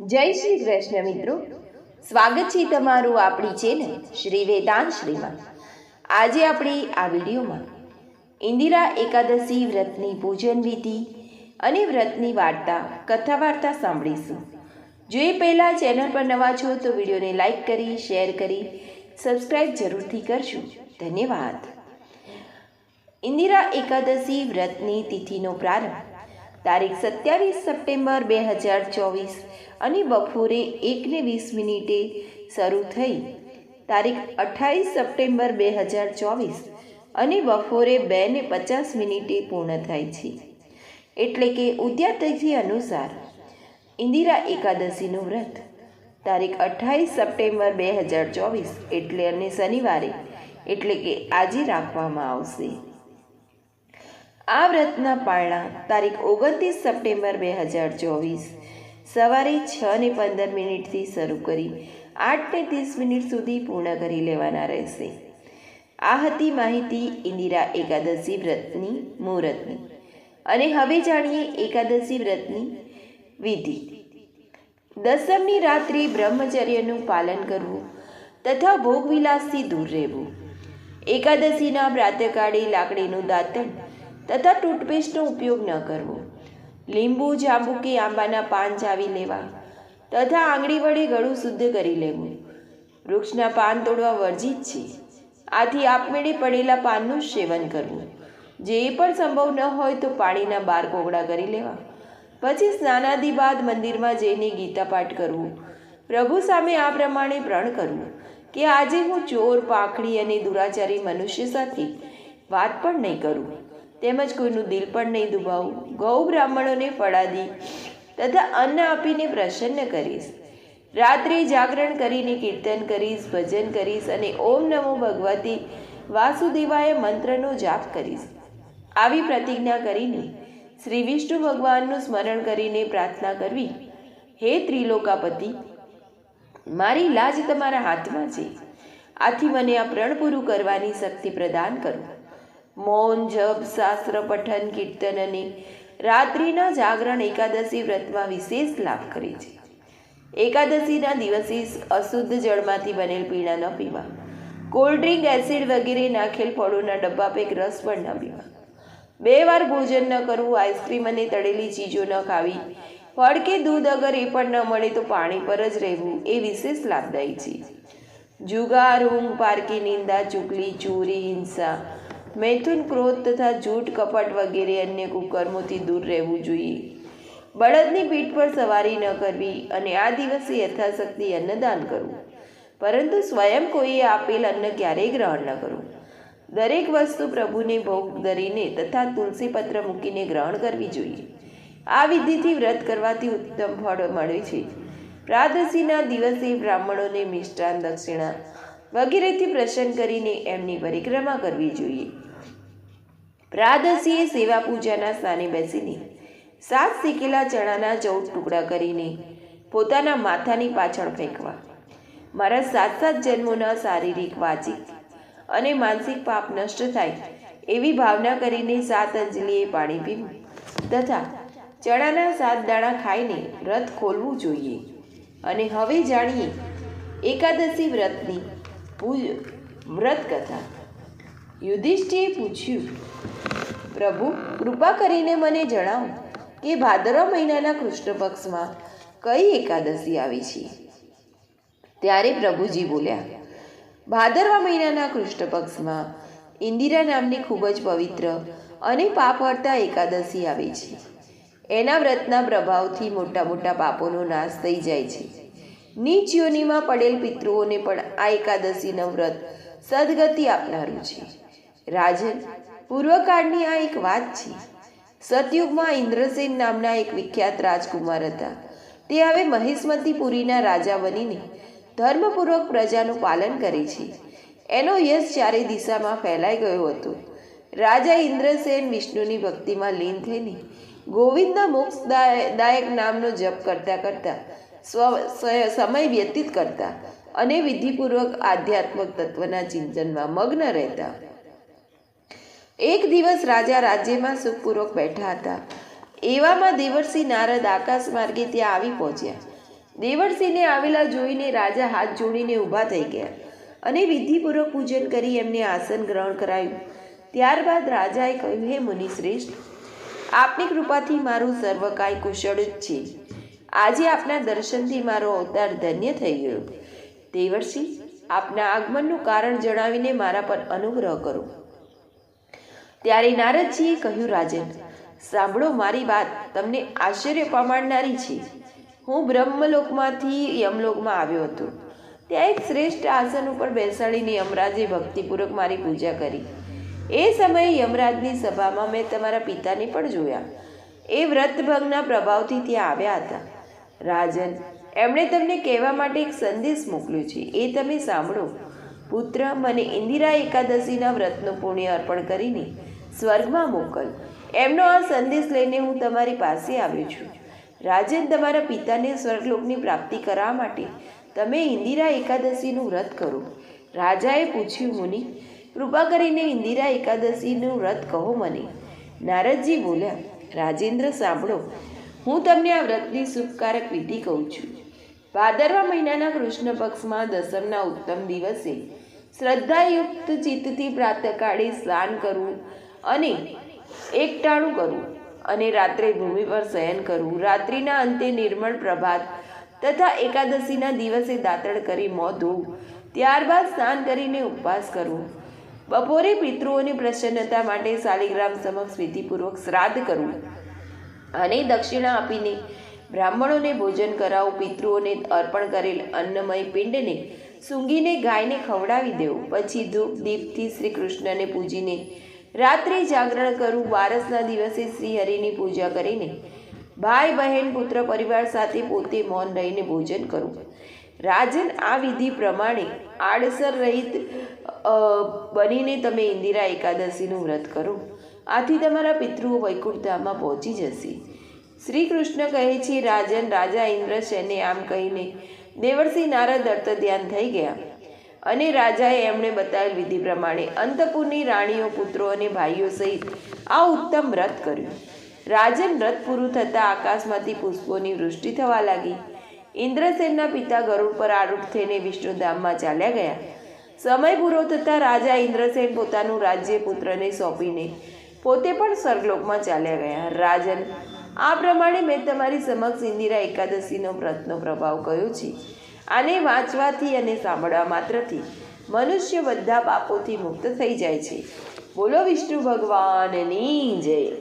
જય શ્રી કૃષ્ણ મિત્રો. સ્વાગત છે તમારું આપણી ચેનલ શ્રી વેદાંત શ્રીમાં આજે આપણે આ વિડીયોમાં ઇન્દિરા એકાદશી વ્રતની પૂજન વિધિ અને વ્રતની વાર્તા કથા વાર્તા સાંભળીશું. જો એ પહેલાં ચેનલ પર નવા છો તો વિડીયોને લાઇક કરી શેર કરી સબસ્ક્રાઈબ જરૂરથી કરજો. ધન્યવાદ. ઇન્દિરા એકાદશી વ્રતની તિથિનો પ્રારંભ તારીખ સત્યાવીસ સપ્ટેમ્બર બે હજાર ચોવીસ અને બપોરે એકને વીસ મિનિટે શરૂ થઈ. તારીખ અઠ્ઠાવીસ સપ્ટેમ્બર બે હજાર ચોવીસ અને બપોરે બે ને પચાસ મિનિટે પૂર્ણ થાય છે. એટલે કે ઉદ્યાતિથિ અનુસાર ઇન્દિરા એકાદશીનું વ્રત. તારીખ અઠ્ઠાવીસ સપ્ટેમ્બર બે હજાર ચોવીસ, એટલે અને શનિવારે, એટલે કે આજે રાખવામાં આવશે. આ વ્રતના પાળણા તારીખ ઓગણત્રીસ સપ્ટેમ્બર બે હજાર ચોવીસ. સવારે છ ને પંદર મિનિટથી શરૂ કરી આઠ ને ત્રીસ મિનિટ સુધી પૂર્ણ કરી લેવાના રહેશે. આ હતી માહિતી ઇન્દિરા એકાદશી વ્રતની મુહૂર્તની. અને હવે જાણીએ એકાદશી વ્રતની વિધિ. દસમની રાત્રિ બ્રહ્મચર્યનું પાલન કરવું તથા ભોગવિલાસથી દૂર રહેવું. એકાદશીના પ્રાતકાળે લાકડીનું દાંતણ તથા ટૂથપેસ્ટનો ઉપયોગ ન કરવો. લીંબુ, જાંબુ કે આંબાના પાન ચાવી લેવા તથા આંગળી વડે ગળું શુદ્ધ કરી લેવું. વૃક્ષના પાન તોડવા વર્જિત છે. આથી આપમેળે પડેલા પાનનું સેવન કરવું. જે પણ સંભવ ન હોય તો પાણીના બાર કોગળા કરી લેવા. પછી સ્નાનાદિ બાદ મંદિરમાં જઈને ગીતા પાઠ કરવું. પ્રભુ સામે આ પ્રમાણે પ્રણ કરવું કે આજે હું ચોર, પાખડી અને દુરાચારી મનુષ્ય સાથે વાત પણ નહીં કરું. તેમજ કોઈનું દિલ પણ નહીં દુભાવું. ગૌ બ્રાહ્મણોને ફળાદી તથા અન્ન આપીને પ્રસન્ન કરીશ. રાત્રે જાગરણ કરીને કીર્તન કરીશ, ભજન કરીશ અને ઓમ નમો ભગવતી વાસુદેવાય મંત્રનો જાપ કરીશ. આવી પ્રતિજ્ઞા કરીને શ્રી વિષ્ણુ ભગવાનનું સ્મરણ કરીને પ્રાર્થના કરવી. હે ત્રિલોકાપતિ, મારી લાજ તમારા હાથમાં છે. આથી મને આ પ્રણ પૂરું કરવાની શક્તિ પ્રદાન કરો. મૌન, જપ, શાસ્ત્ર, પઠન, કીર્તન અને રાત્રિના જાગરણ એકાદશી વ્રતમાં વિશેષ લાભ કરે છે. એકાદશીના દિવસે અશુદ્ધ જળમાંથી બનેલ પીણા ન પીવા કોલ્ડ ડ્રિંક એસિડ વગેરે નાખેલ ફળોના ડબ્બા પેક રસ પણ ન પીવા, બે વાર ભોજન ન કરવું, આઈસ્ક્રીમ અને તળેલી ચીજો ન ખાવી, ફળ કે દૂધ અગર એ પણ ન મળે તો પાણી પર જ રહેવું એ વિશેષ લાભદાયી છે. જુગાર, ઊંઘ પારકી નિંદા, ચુકલી, ચોરી, હિંસા મૈથુન ક્રોધ તથા જૂઠ કપટ વગેરે અન્ય કુકર્મોથી દૂર રહેવું જોઈએ. બળદની પીઠ પર સવારી ન કરવી અને આ દિવસે યથાશક્તિ અન્નદાન કરવું. પરંતુ સ્વયં કોઈએ આપેલ અન્ન ક્યારેય ગ્રહણ ન કરવું. દરેક વસ્તુ પ્રભુને ભોગ ધરીને તથા તુલસી પત્ર મૂકીને ગ્રહણ કરવી જોઈએ. આ વિધિથી વ્રત કરવાથી ઉત્તમ ફળ મળે છે. પ્રાદશીના દિવસે બ્રાહ્મણોને મિષ્ટાન દક્ષિણા વગેરેથી પ્રસન્ન કરીને એમની પરિક્રમા કરવી જોઈએ. પ્રાદશીએ સેવા પૂજાના સ્થાને બેસીને સાત શેકેલા ચણાના ચૌદ ટુકડા કરીને પોતાના માથાની પાછળ ફેંકવા, મારા સાત સાત જન્મોના શારીરિક, વાચિક અને માનસિક પાપ નષ્ટ થાય એવી ભાવના કરીને સાત અંજલીએ પાણી પીવું તથા ચણાના સાત દાણા ખાઈને વ્રત ખોલવું જોઈએ. અને હવે જાણીએ એકાદશી વ્રતની પૂજ, વ્રત કથા. યુધિષ્ઠિરે પૂછ્યું પ્રભુ, કૃપા કરીને મને જણાવો કે ભાદરવા મહિનાના કૃષ્ણ પક્ષમાં કઈ એકાદશી આવી છે? ત્યારે પ્રભુજી બોલ્યા, ભાદરવા મહિનાના કૃષ્ણ પક્ષમાં ઇન્દિરા નામની ખૂબ જ પવિત્ર અને પાપ હરતા એકાદશી આવે છે. એના વ્રતના પ્રભાવથી મોટા મોટા પાપોનો નાશ થઈ જાય છે. નીચ યોનિમાં પડેલ પિતૃઓને પણ આ એકાદશીનું વ્રત સદગતિ આપનારું છે. રાજન પૂર્વકાળની આ એક વાત છે. સતયુગમાં ઇન્દ્રસેન નામના એક વિખ્યાત રાજકુમાર હતા. તે હવે મહેશમતીપુરીના રાજા બનીને ધર્મપૂર્વક પ્રજાનું પાલન કરે છે. એનો યશ ચારે દિશામાં ફેલાઈ ગયો હતો. રાજા ઇન્દ્રસેન વિષ્ણુની ભક્તિમાં લીન થઈને ગોવિંદના મોક્ષદાયક નામનો જપ કરતા કરતા સ્વ, સમય વ્યતીત કરતા અને વિધિપૂર્વક આધ્યાત્મક તત્વના ચિંતનમાં મગ્ન રહેતા. એક દિવસ રાજા રાજ્યમાં સુખપૂર્વક બેઠા હતા. એવામાં દેવર્ષિ નારદ આકાશ માર્ગે ત્યાં આવી પહોંચ્યા. દેવર્ષિને આવેલા જોઈને રાજા હાથ જોડીને ઊભા થઈ ગયા અને વિધિપૂર્વક પૂજન કરી એમને આસન ગ્રહણ કરાયું. ત્યારબાદ રાજાએ કહ્યું, હે મુનિ શ્રેષ્ઠ, આપની કૃપાથી મારું સર્વ કાંઈ કુશળ જ છે. આજે આપના દર્શનથી મારો અવતાર ધન્ય થઈ ગયો. દેવર્ષિ આપના આગમનનું કારણ જણાવીને મારા પર અનુગ્રહ કરો. ત્યારે નારદજીએ કહ્યું, રાજન, સાંભળો મારી વાત. તમને આશ્ચર્ય પમાડનારી છે. હું બ્રહ્મલોકમાંથી યમલોકમાં આવ્યો હતો. ત્યાં એક શ્રેષ્ઠ આસન ઉપર બેસાડીને યમરાજે ભક્તિપૂર્વક મારી પૂજા કરી. એ સમયે યમરાજની સભામાં મેં તમારા પિતાને પણ જોયા. એ વ્રતભંગના પ્રભાવથી ત્યાં આવ્યા હતા. રાજન, એમણે તમને કહેવા માટે એક સંદેશ મોકલ્યો છે. એ તમે સાંભળો. પુત્ર મને ઇન્દિરા એકાદશીના વ્રતનું પુણ્ય અર્પણ કરીને સ્વર્ગમાં મોકલ. એમનો આ સંદેશ લઈને હું તમારી પાસે આવ્યો છું. રાજન તમારા પિતાને સ્વર્ગલોકની પ્રાપ્તિ કરવા માટે તમે ઇન્દિરા એકાદશીનું વ્રત કરો. રાજાએ પૂછ્યું, મુનિ, કૃપા કરીને ઇન્દિરા એકાદશીનું વ્રત કહો મને. નારદજી બોલ્યા, રાજેન્દ્ર, સાંભળો. હું તમને આ વ્રતની શુભકારક વિધિ કહું છું. ભાદરવા મહિનાના કૃષ્ણ પક્ષમાં દસમના ઉત્તમ દિવસે શ્રદ્ધાયુક્ત ચિત્તથી પ્રાતકાળે સ્નાન કરવું અને એકટાણું કરવું અને રાત્રે ભૂમિ પર શયન કરવું રાત્રિના અંતે નિર્મળ પ્રભાત તથા એકાદશીના દિવસે દાંતણ કરી મોં ધોવું ત્યારબાદ સ્નાન કરીને ઉપવાસ કરવું બપોરે પિતૃઓની પ્રસન્નતા માટે શાલિગ્રામ સમક્ષ વિધિપૂર્વક શ્રાદ્ધ કરવું અને દક્ષિણા આપીને બ્રાહ્મણોને ભોજન કરાવું, પિતૃઓને અર્પણ કરેલ અન્નમય પિંડને સૂંઘીને ગાયને ખવડાવી દેવું. પછી ધૂપ, દીપથી શ્રી કૃષ્ણને પૂજીને રાત્રે જાગરણ કરવું બારસના દિવસે શ્રી હરિની પૂજા કરીને ભાઈ બહેન, પુત્ર, પરિવાર સાથે પોતે મૌન રહીને ભોજન કરવું રાજન આ વિધિ પ્રમાણે આડસર રહિત બનીને તમે ઇન્દિરા એકાદશીનું વ્રત કરો. આથી તમારા પિતૃઓ વૈકુંઠધામમાં પહોંચી જશે. શ્રી કૃષ્ણ કહે છે, રાજન, રાજા ઇન્દ્રસેને આમ કહીને દેવર્ષિ નારદ અર્થ ધ્યાન થઈ ગયા. અને રાજાએ એમણે બતાવેલ વિધિ પ્રમાણે અંતપુરની રાણીઓ, પુત્રો અને ભાઈઓ સહિત આ ઉત્તમ વ્રત કર્યું. રાજન વ્રત પૂરું થતાં આકાશમાંથી પુષ્પોની વૃષ્ટિ થવા લાગી. ઇન્દ્રસેનના પિતા ગરુડ પર આરૂઢ થઈને વિષ્ણુધામમાં ચાલ્યા ગયા. સમય પૂરો થતાં રાજા ઇન્દ્રસેન પોતાનું રાજ્ય પુત્રને સોંપીને પોતે પણ સ્વર્ગલોકમાં ચાલ્યા ગયા. રાજન, આ પ્રમાણે મેં તમારી સમક્ષ ઇન્દિરા એકાદશીનો વ્રતનો પ્રભાવ કયો છે? આને વાંચવાથી અને સાંભળવા માત્રથી મનુષ્ય બધા પાપોથી મુક્ત થઈ જાય છે. બોલો વિષ્ણુ ભગવાનની જય.